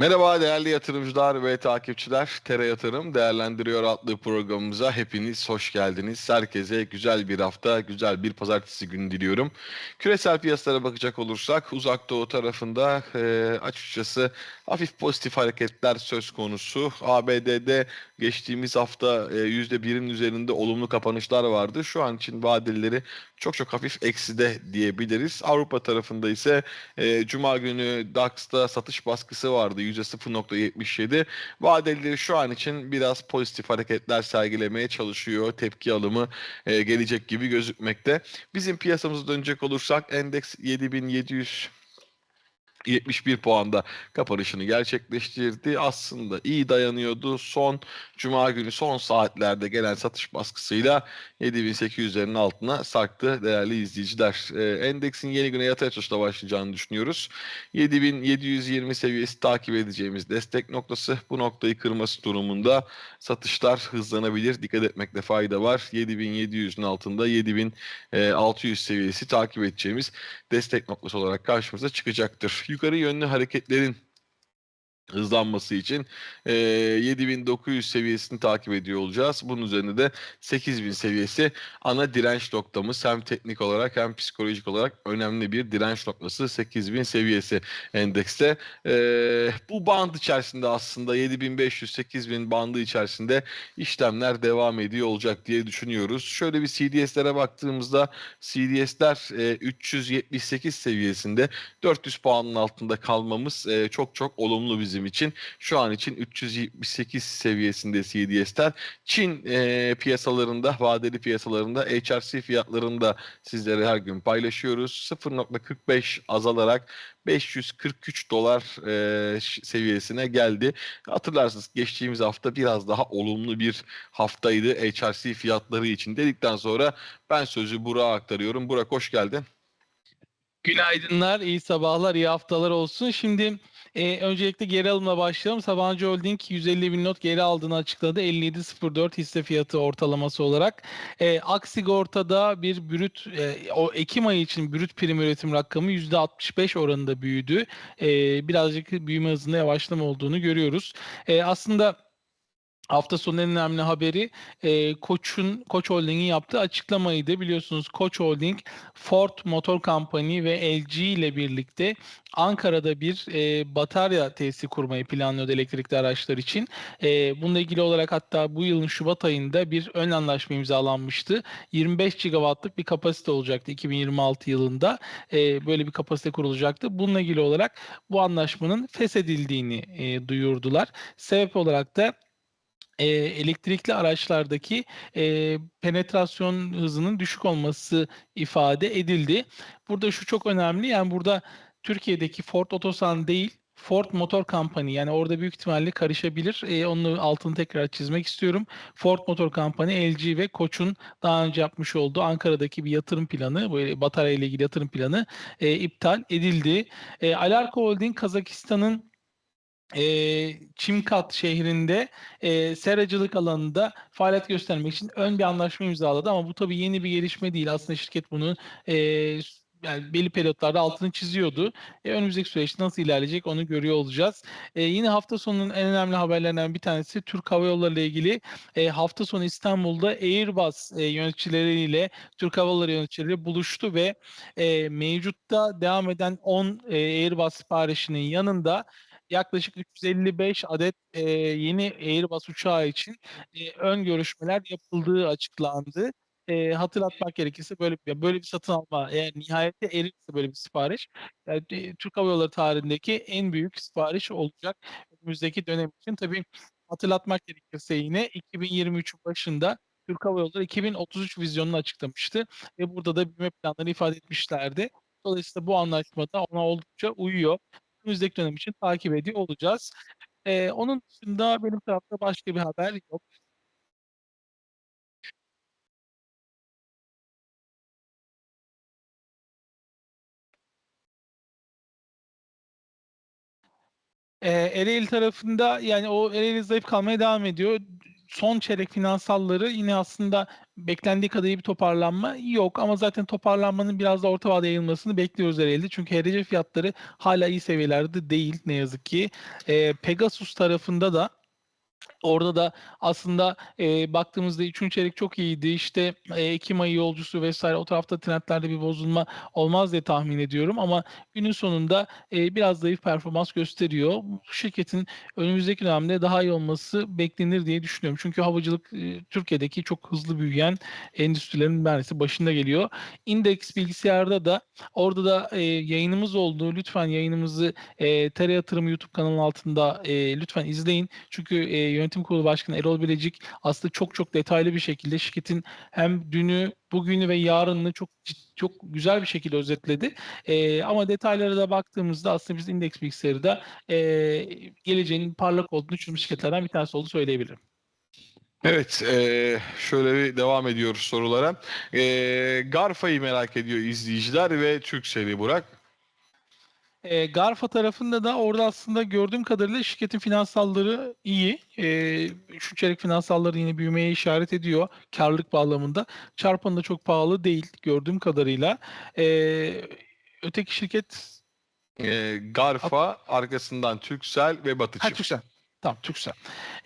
Merhaba değerli yatırımcılar ve takipçiler. Tere Yatırım Değerlendiriyor adlı programımıza hepiniz hoş geldiniz. Herkese güzel bir hafta, güzel bir pazartesi günü diliyorum. Küresel piyasalara bakacak olursak uzak doğu tarafında e, açıkçası hafif pozitif hareketler söz konusu. ABD'de geçtiğimiz hafta e, %1'in üzerinde olumlu kapanışlar vardı. Şu an için vadelileri çok çok hafif ekside diyebiliriz. Avrupa tarafında ise e, Cuma günü DAX'ta satış baskısı vardı %0.77. Vadelileri şu an için biraz pozitif hareketler sergilemeye çalışıyor. Tepki alımı e, gelecek gibi gözükmekte. Bizim piyasamıza dönecek olursak endeks 7700 71 puanda kapanışını gerçekleştirdi. Aslında iyi dayanıyordu. Son cuma günü son saatlerde gelen satış baskısıyla 7800'lerin altına sarktı değerli izleyiciler. Ee, endeksin yeni güne yatay açılışla başlayacağını düşünüyoruz. 7720 seviyesi takip edeceğimiz destek noktası. Bu noktayı kırması durumunda satışlar hızlanabilir. Dikkat etmekte fayda var. 7700'ün altında 7600 seviyesi takip edeceğimiz destek noktası olarak karşımıza çıkacaktır. Yukarı yönlü hareketlerin hızlanması için e, 7900 seviyesini takip ediyor olacağız. Bunun üzerinde de 8000 seviyesi ana direnç noktamız. Hem teknik olarak hem psikolojik olarak önemli bir direnç noktası 8000 seviyesi endekste. E, bu band içerisinde aslında 7500-8000 bandı içerisinde işlemler devam ediyor olacak diye düşünüyoruz. Şöyle bir CDS'lere baktığımızda CDS'ler e, 378 seviyesinde 400 puanın altında kalmamız e, çok çok olumlu bizim için. Şu an için 378 seviyesinde CDS'ler. Çin e, piyasalarında, vadeli piyasalarında HRC fiyatlarında sizlere her gün paylaşıyoruz. 0.45 azalarak 543 dolar e, seviyesine geldi. Hatırlarsınız geçtiğimiz hafta biraz daha olumlu bir haftaydı HRC fiyatları için dedikten sonra ben sözü Burak'a aktarıyorum. Burak hoş geldin. Günaydınlar, iyi sabahlar, iyi haftalar olsun. Şimdi e, öncelikle geri alımla başlayalım. Sabancı Holding 150 bin not geri aldığını açıkladı. 57.04 hisse fiyatı ortalaması olarak. E, Aksigorta'da bir brüt, e, o Ekim ayı için brüt prim üretim rakamı %65 oranında büyüdü. E, birazcık büyüme hızında yavaşlama olduğunu görüyoruz. E, aslında Hafta sonu en önemli haberi e, Koç'un Koç Holding'in yaptığı açıklamaydı. Biliyorsunuz Koç Holding, Ford Motor Company ve LG ile birlikte Ankara'da bir e, batarya tesisi kurmayı planlıyordu elektrikli araçlar için. E, bununla ilgili olarak hatta bu yılın Şubat ayında bir ön anlaşma imzalanmıştı. 25 gigawattlık bir kapasite olacaktı 2026 yılında. E, böyle bir kapasite kurulacaktı. Bununla ilgili olarak bu anlaşmanın feshedildiğini e, duyurdular. Sebep olarak da e, elektrikli araçlardaki e, penetrasyon hızının düşük olması ifade edildi. Burada şu çok önemli yani burada Türkiye'deki Ford Otosan değil Ford Motor Company yani orada büyük ihtimalle karışabilir. E, onun altını tekrar çizmek istiyorum. Ford Motor Company, LG ve Koç'un daha önce yapmış olduğu Ankara'daki bir yatırım planı, böyle batarya ile ilgili yatırım planı e, iptal edildi. E, Alarko Holding Kazakistan'ın e, Çimkat şehrinde e, seracılık alanında faaliyet göstermek için ön bir anlaşma imzaladı ama bu tabii yeni bir gelişme değil. Aslında şirket bunu e, yani belli periyotlarda altını çiziyordu. E, önümüzdeki süreçte nasıl ilerleyecek onu görüyor olacağız. E, yine hafta sonunun en önemli haberlerinden bir tanesi Türk Hava Yolları ile ilgili e, hafta sonu İstanbul'da Airbus e, yöneticileriyle Türk Hava Yolları yöneticileriyle buluştu ve e, mevcutta devam eden 10 e, Airbus siparişinin yanında yaklaşık 355 adet e, yeni Airbus uçağı için e, ön görüşmeler yapıldığı açıklandı. E, hatırlatmak gerekirse böyle bir böyle bir satın alma eğer nihayette erirse böyle bir sipariş yani, e, Türk Hava Yolları tarihindeki en büyük sipariş olacak önümüzdeki dönem için. Tabii hatırlatmak gerekirse yine 2023'ün başında Türk Hava Yolları 2033 vizyonunu açıklamıştı ve burada da büyüme planlarını ifade etmişlerdi. Dolayısıyla bu anlaşmada ona oldukça uyuyor önümüzdeki dönem için takip ediyor olacağız. Ee, onun dışında benim tarafta başka bir haber yok. Ee, Ereğli tarafında yani o Ereğli zayıf kalmaya devam ediyor. Son çeyrek finansalları yine aslında beklendiği kadar iyi bir toparlanma yok ama zaten toparlanmanın biraz da orta vadeye yayılmasını bekliyoruz herhalde. Çünkü HRC fiyatları hala iyi seviyelerde değil ne yazık ki. Ee, Pegasus tarafında da Orada da aslında e, baktığımızda 3. çeyrek çok iyiydi. İşte e, Ekim ayı yolcusu vesaire o tarafta trendlerde bir bozulma olmaz diye tahmin ediyorum. Ama günün sonunda e, biraz zayıf performans gösteriyor. Bu şirketin önümüzdeki dönemde daha iyi olması beklenir diye düşünüyorum. Çünkü havacılık e, Türkiye'deki çok hızlı büyüyen endüstrilerin neredeyse başında geliyor. Index bilgisayarda da orada da e, yayınımız oldu. Lütfen yayınımızı e, TR Yatırım YouTube kanalının altında e, lütfen izleyin. Çünkü e, yönetim kurulu başkanı Erol Bilecik aslında çok çok detaylı bir şekilde şirketin hem dünü, bugünü ve yarınını çok çok güzel bir şekilde özetledi. E, ama detaylara da baktığımızda aslında biz indeks bilgisayarı da e, geleceğinin parlak olduğunu düşündüğüm şirketlerden bir tanesi olduğunu söyleyebilirim. Evet, eee, şöyle bir devam ediyoruz sorulara. Eee, Garfa'yı merak ediyor izleyiciler ve Türkcell'i Burak. E, Garfa tarafında da orada aslında gördüğüm kadarıyla şirketin finansalları iyi. E, şu çeyrek finansalları yine büyümeye işaret ediyor karlılık bağlamında. Çarpanı da çok pahalı değil gördüğüm kadarıyla. E, öteki şirket Eee, Garfa, arkasından Türksel ve Batı Ha. Türksel. Tamam Türksel.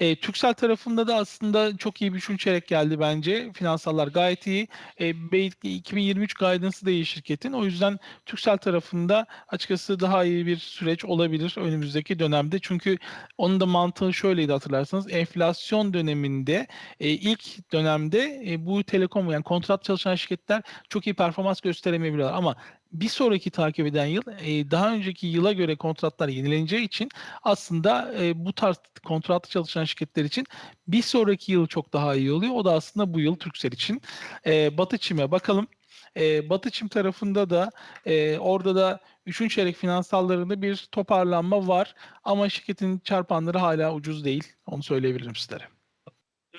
E, Türksel tarafında da aslında çok iyi bir üçüncü çeyrek geldi bence. Finansallar gayet iyi. E, belki 2023 guidance'ı da iyi şirketin. O yüzden Türksel tarafında açıkçası daha iyi bir süreç olabilir önümüzdeki dönemde. Çünkü onun da mantığı şöyleydi hatırlarsanız. Enflasyon döneminde e, ilk dönemde e, bu telekom yani kontrat çalışan şirketler çok iyi performans gösteremeyebilirler. Ama bir sonraki takip eden yıl e, daha önceki yıla göre kontratlar yenileneceği için aslında e, bu tarz kontratlı çalışan şirketler için bir sonraki yıl çok daha iyi oluyor. O da aslında bu yıl Turkcell için. E, Batı Çim'e bakalım. E, Batı Çim tarafında da e, orada da 3. çeyrek finansallarında bir toparlanma var. Ama şirketin çarpanları hala ucuz değil. Onu söyleyebilirim sizlere.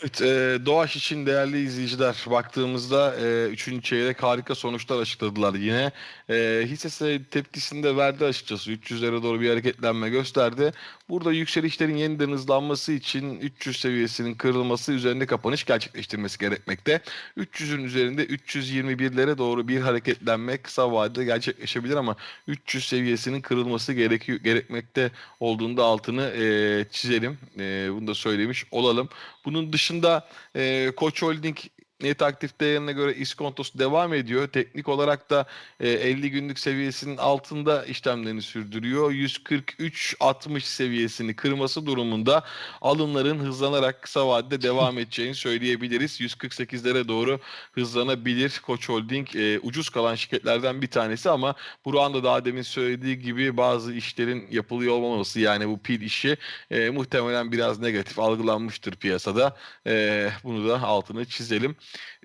Evet, eee, Doğaç için değerli izleyiciler baktığımızda eee, üçüncü çeyrek harika sonuçlar açıkladılar yine. Eee hisse senedi tepkisinde verdi açıkçası. 300'lere doğru bir hareketlenme gösterdi. Burada yükselişlerin yeniden hızlanması için 300 seviyesinin kırılması üzerinde kapanış gerçekleştirmesi gerekmekte. 300'ün üzerinde 321'lere doğru bir hareketlenme kısa vadede gerçekleşebilir ama 300 seviyesinin kırılması gerekiyor gerekmekte olduğunda altını eee, çizelim. Eee, bunu da söylemiş olalım. Bunun dışında e, Koç Holding net aktif değerine göre iskontosu devam ediyor. Teknik olarak da e, 50 günlük seviyesinin altında işlemlerini sürdürüyor. 143.60 seviyesini kırması durumunda alımların hızlanarak kısa vadede devam edeceğini söyleyebiliriz. 148'lere doğru hızlanabilir Koç Holding. E, ucuz kalan şirketlerden bir tanesi ama Burak'ın da daha demin söylediği gibi bazı işlerin yapılıyor olmaması yani bu pil işi e, muhtemelen biraz negatif algılanmıştır piyasada. E, bunu da altını çizelim.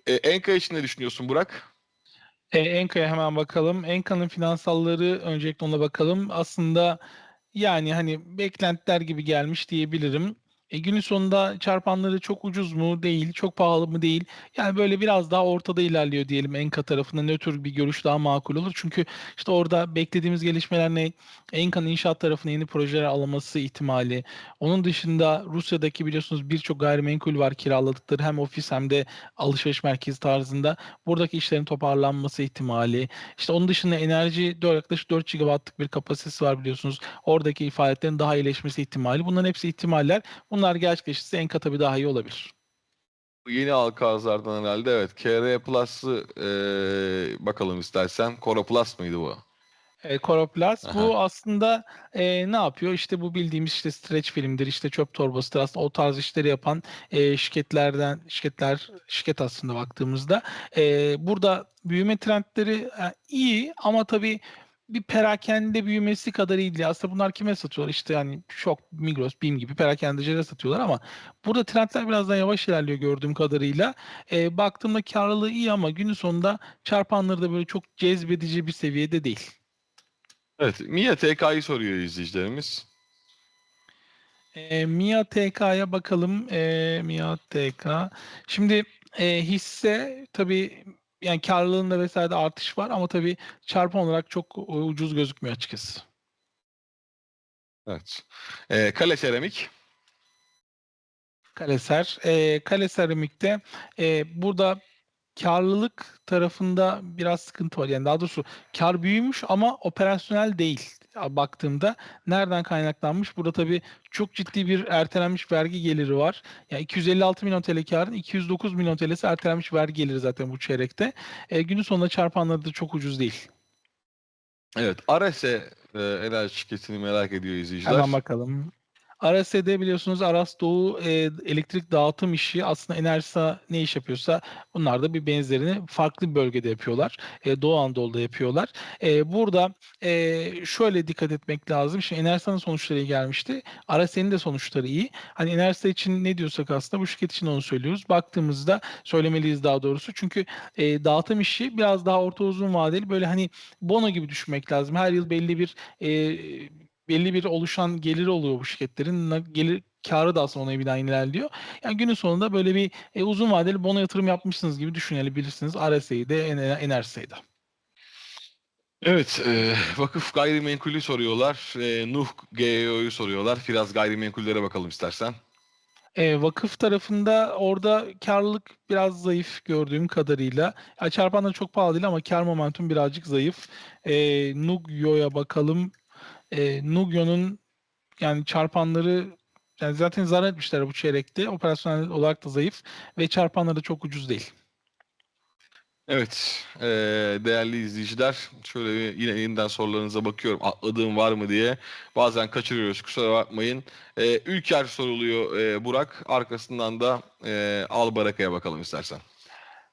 E, Enka için ne düşünüyorsun Burak? E, Enka'ya hemen bakalım. Enka'nın finansalları öncelikle ona bakalım. Aslında yani hani beklentiler gibi gelmiş diyebilirim. E, günün sonunda çarpanları çok ucuz mu? Değil. Çok pahalı mı? Değil. Yani böyle biraz daha ortada ilerliyor diyelim Enka tarafında. Nötr bir görüş daha makul olur. Çünkü işte orada beklediğimiz gelişmeler ne? Enka'nın inşaat tarafına yeni projeler alınması ihtimali. Onun dışında Rusya'daki biliyorsunuz birçok gayrimenkul var kiraladıkları hem ofis hem de alışveriş merkezi tarzında. Buradaki işlerin toparlanması ihtimali. İşte onun dışında enerji yaklaşık 4 GW'lık bir kapasitesi var biliyorsunuz. Oradaki faaliyetlerin daha iyileşmesi ihtimali. Bunların hepsi ihtimaller. Bunlar gerçekleşirse Enka tabii daha iyi olabilir. Bu Yeni alkazlardan herhalde evet. KR Plus'ı e, bakalım istersen. Kora Plus mıydı bu? E, Coroplast Aha. bu aslında e, ne yapıyor? İşte bu bildiğimiz işte stretch filmdir, işte çöp torbasıdır aslında o tarz işleri yapan e, şirketlerden şirketler şirket aslında baktığımızda e, burada büyüme trendleri e, iyi ama tabii bir perakende büyümesi kadar iyi değil. Aslında bunlar kime satıyorlar? İşte yani Şok, Migros, BİM gibi perakendecilere satıyorlar ama burada trendler biraz daha yavaş ilerliyor gördüğüm kadarıyla. E, baktığımda karlılığı iyi ama günün sonunda çarpanları da böyle çok cezbedici bir seviyede değil. Evet. Mia TK'yı soruyor izleyicilerimiz. E, Mia TK'ya bakalım. E, Mia TK. Şimdi e, hisse tabii yani karlılığında vesaire artış var ama tabii çarpan olarak çok ucuz gözükmüyor açıkçası. Evet. E, Kale Seramik. Kaleser. E, Kale Seramik'te e, burada karlılık tarafında biraz sıkıntı var. Yani daha doğrusu kar büyümüş ama operasyonel değil. Baktığımda nereden kaynaklanmış? Burada tabii çok ciddi bir ertelenmiş vergi geliri var. Yani 256 milyon TL karın 209 milyon TL'si ertelenmiş vergi geliri zaten bu çeyrekte. E, günün sonunda çarpanları da çok ucuz değil. Evet. Arese e, enerji şirketini merak ediyor izleyiciler. Hemen bakalım. Aras'de biliyorsunuz Aras Doğu e, elektrik dağıtım işi aslında Enerjisa ne iş yapıyorsa bunlar da bir benzerini farklı bir bölgede yapıyorlar. E, Doğu Anadolu'da yapıyorlar. E, burada e, şöyle dikkat etmek lazım. Şimdi Enerjisa'nın sonuçları iyi gelmişti. Aras'ın de sonuçları iyi. Hani Enerjisa için ne diyorsak aslında bu şirket için onu söylüyoruz. Baktığımızda söylemeliyiz daha doğrusu. Çünkü e, dağıtım işi biraz daha orta uzun vadeli böyle hani bono gibi düşünmek lazım. Her yıl belli bir e, belli bir oluşan geliri oluyor bu şirketlerin. Gelir karı da aslında ona eviden ilerliyor. Yani günün sonunda böyle bir e, uzun vadeli bono yatırım yapmışsınız gibi düşünebilirsiniz. RSA'yı de Enerjisa'yı da. Evet, e, vakıf gayrimenkulü soruyorlar. E, Nuh GEO'yu soruyorlar. Biraz gayrimenkullere bakalım istersen. E, vakıf tarafında orada karlılık biraz zayıf gördüğüm kadarıyla. Ya çarpanlar çok pahalı değil ama kar momentum birazcık zayıf. E, Nugyo'ya bakalım. E, Nugyo'nun yani çarpanları yani zaten zarar etmişler bu çeyrekte. Operasyonel olarak da zayıf ve çarpanları da çok ucuz değil. Evet, e, değerli izleyiciler, şöyle yine yeniden sorularınıza bakıyorum. Atladığım var mı diye. Bazen kaçırıyoruz, kusura bakmayın. E, Ülker soruluyor e, Burak. Arkasından da e, Albaraka'ya bakalım istersen.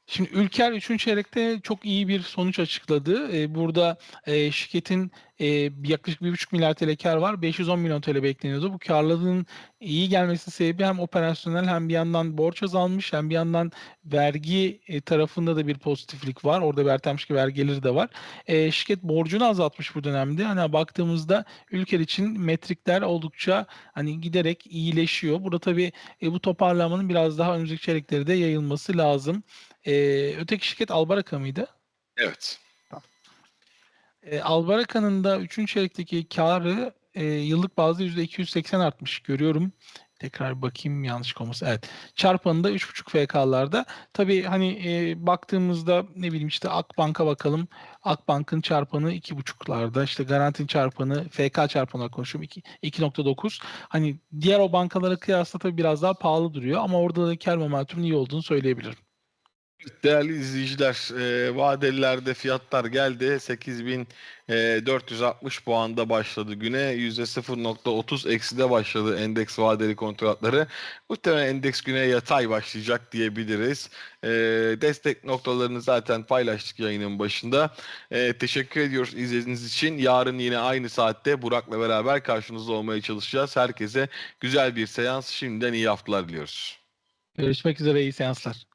Şimdi Ülker 3. çeyrekte çok iyi bir sonuç açıkladı. Ee, burada e, şirketin e, yaklaşık 1,5 milyar TL kar var. 510 milyon TL bekleniyordu. Bu karlılığın iyi gelmesi sebebi hem operasyonel hem bir yandan borç azalmış hem bir yandan vergi e, tarafında da bir pozitiflik var. Orada bir ertenmiş vergi geliri de var. E, şirket borcunu azaltmış bu dönemde. Hani baktığımızda ülke için metrikler oldukça hani giderek iyileşiyor. Burada tabii bu toparlamanın biraz daha önümüzdeki çeyrekleri de yayılması lazım. Ee, öteki şirket Albaraka mıydı? Evet. Ee, Albaraka'nın da 3. çeyrekteki karı e, yıllık bazda %280 artmış görüyorum. Tekrar bakayım yanlış olması. Evet. Çarpanı da 3.5 FK'larda. Tabii hani e, baktığımızda ne bileyim işte Akbank'a bakalım. Akbank'ın çarpanı 2.5'larda. İşte Garanti'nin çarpanı FK çarpanı olarak konuşuyorum. iki- 2.9. Hani diğer o bankalara kıyasla tabii biraz daha pahalı duruyor ama orada da kar momentumun iyi olduğunu söyleyebilirim. Değerli izleyiciler, e, vadelilerde fiyatlar geldi. 8460 puanda başladı güne. %0.30 ekside başladı endeks vadeli kontratları. Muhtemelen endeks güne yatay başlayacak diyebiliriz. E, destek noktalarını zaten paylaştık yayının başında. E, teşekkür ediyoruz izlediğiniz için. Yarın yine aynı saatte Burak'la beraber karşınızda olmaya çalışacağız. Herkese güzel bir seans. Şimdiden iyi haftalar diliyoruz. Görüşmek üzere iyi seanslar.